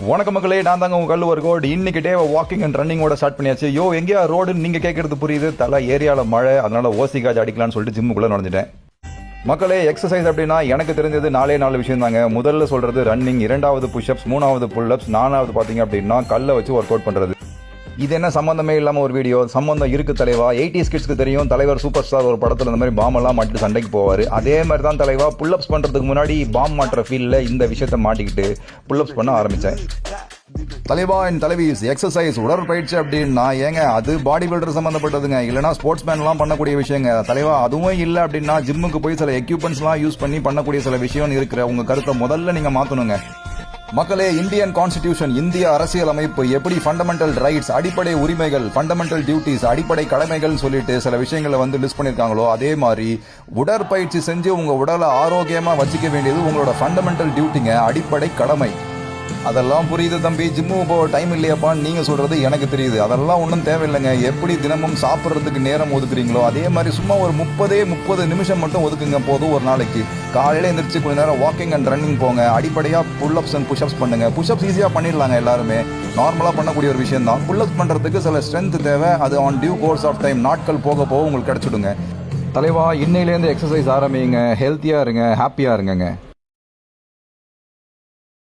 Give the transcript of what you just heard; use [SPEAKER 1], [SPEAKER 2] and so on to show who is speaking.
[SPEAKER 1] வணக்க மக்களே நான் தாங்க உங்க கல் ஒரு கோட். இன்னைக்கு வாக்கிங் அண்ட் ரன்னிங்கோட ஸ்டார்ட் பண்ணியாச்சு. யோ எங்கேயா ரோடுன்னு நீங்க கேட்கறது புரியுது. தலை ஏரியாவில் மழை அதனால ஓசி காஜ் அடிக்கலாம்னு சொல்லிட்டு ஜிம்முக்குள்ள நடந்துட்டேன் மக்களே எக்ஸசைஸ் அப்படின்னா எனக்கு தெரிஞ்சது நாலே நாலு விஷயம் தாங்க முதல்ல சொல்றது ரன்னிங் இரண்டாவது புஷ்அப்ஸ் மூணாவது புல்அப்ஸ் நாலாவது பார்த்தீங்க அப்படின்னா கல்லை வச்சு ஒர்க் அவுட் பண்றது. இது என்ன சம்மந்தமே இல்லாமல் ஒரு வீடியோ சம்மந்தம் இருக்கு தலைவா. எயிட்டி கிட்ஸ்க்கு தெரியும். தலைவர் சூப்பர் ஸ்டார் ஒரு படத்தில் இந்த மாதிரி பாம்பெல்லாம் மாட்டிட்டு சண்டைக்கு போவார். அதே மாதிரி தான் தலைவா புல்லப்ஸ் பண்ணுறதுக்கு முன்னாடி பாம் மாட்டுற ஃபீல்டில் இந்த விஷயத்த மாட்டிக்கிட்டு புல்லப்ஸ் பண்ண ஆரம்பித்தேன் தலைவா என் தலைவிஸ் எக்ஸசைஸ் உடற்பயிற்சி அப்படின்னா ஏங்க அது பாடி பில்டர் சம்மந்தப்பட்டதுங்க இல்லைனா ஸ்போர்ட்ஸ் மேன்லாம் பண்ணக்கூடிய விஷயங்க. தலைவா அதுவும் இல்லை அப்படின்னா ஜிம்முக்கு போய் சில எக்யூப்மெண்ட்ஸ்லாம் யூஸ் பண்ணி பண்ணக்கூடிய சில விஷயம் இருக்கிற உங்கள் கருத்தை முதல்ல நீங்கள் மாற்றணுங்க மக்களே இந்தியன் கான்ஸ்டிடியூஷன் இந்திய அரசியல் அமைப்பு எப்படி ஃபண்டமெண்டல் ரைட்ஸ் அடிப்படை உரிமைகள் ஃபண்டமெண்டல் டியூட்டிஸ் அடிப்படை கடமைகள் சொல்லிட்டு சில விஷயங்களை வந்து லிஸ்ட் பண்ணியிருக்காங்களோ அதே மாதிரி உடற்பயிற்சி செஞ்சு உங்கள் உடலை ஆரோக்கியமாக வச்சுக்க வேண்டியது உங்களோட ஃபண்டமெண்டல் டியூட்டிங்க அடிப்படை கடமை. அதெல்லாம் புரியுது தம்பி ஜிம்மு போக டைம் இல்லையாப்பான்னு நீங்கள் சொல்கிறது எனக்கு தெரியுது. அதெல்லாம் ஒன்றும் தேவையில்லைங்க. எப்படி தினமும் சாப்பிட்றதுக்கு நேரம் ஒதுக்குறீங்களோ அதே மாதிரி சும்மா ஒரு முப்பதே முப்பது நிமிஷம் மட்டும் ஒதுக்குங்க போதும் ஒரு நாளைக்கு. காலையில் எந்திரிச்சு கொஞ்ச நேரம் வாக்கிங் அண்ட் ரன்னிங் போங்க. அடிப்படையாக புல்அப்ஸ் அண்ட் புஷ்அப்ஸ் பண்ணுங்க. புஷ்அப்ஸ் ஈஸியாக பண்ணிடலாங்க எல்லாருமே. நார்மலாக பண்ணக்கூடிய ஒரு விஷயம் தான். புல்அப்ஸ் பண்ணுறதுக்கு சில ஸ்ட்ரென்த் தேவை. அது on due course of time நாட்கள் போக போக உங்களுக்கு கிடச்சிடுங்க. தலைவா இன்னையிலேருந்து எக்ஸசைஸ் ஆரம்பிங்க. ஹெல்த்தியாக இருங்க. ஹாப்பியாக இருங்கங்க.